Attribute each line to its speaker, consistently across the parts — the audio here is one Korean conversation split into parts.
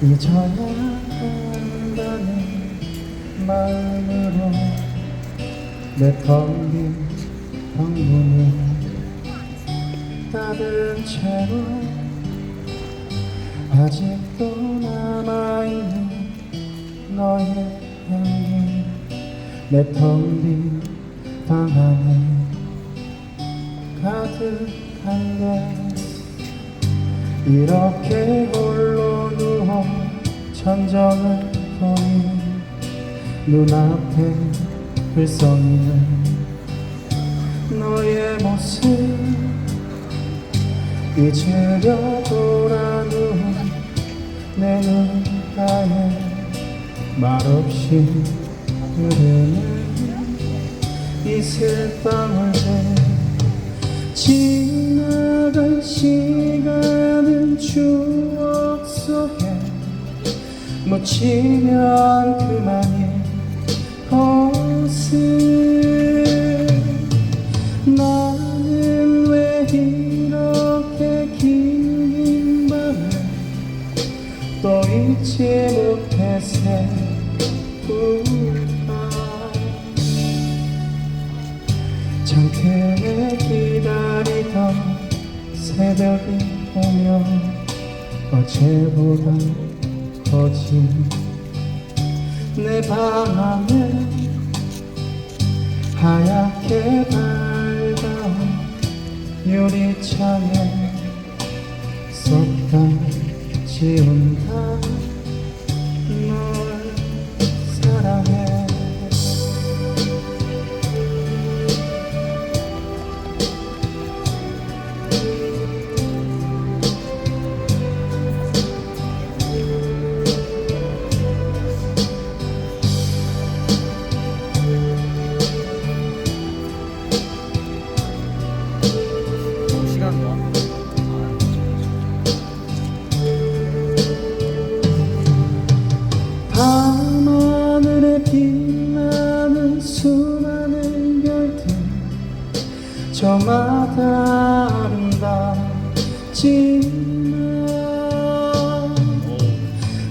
Speaker 1: 잊어나간다는 마음으로 내 텅빈 방문을 닫은 채로 아직도 남아있는 너의 향기 내 텅빈 방 안에 가득한데 이렇게 누워 천정을 보니 눈앞에 글썽이는 너의 모습 잊으려 돌아 누운 내 눈가에 말없이 흐르는 이슬방울들 지나간 시간은 속에 묻히면 그만인 것을 나는 왜 이렇게 긴 밤을 또 잊지 못해 새울까? 창틀에 기다리던 새벽이 오면 어제보다 거진 내방 안에 하얗게 밝아온 유리창에 쏟아 지운다 지만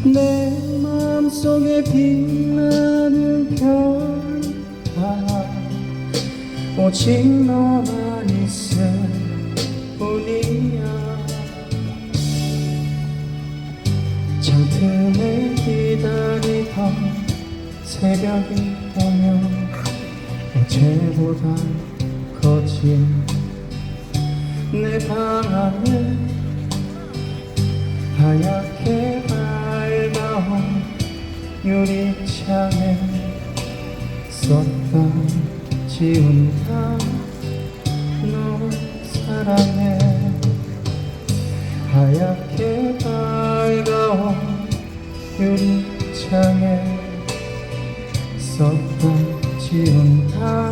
Speaker 1: 내 맘속에 빛나는 별 하나 오직 너만 있을 뿐이야. 창틀에 기다리던 새벽이 오면 어제보다 거친 내방 안에 하얗게 밝아온 유리창에 썼다 지운다 너 사랑해. 하얗게 밝아온 유리창에 썼다 지운다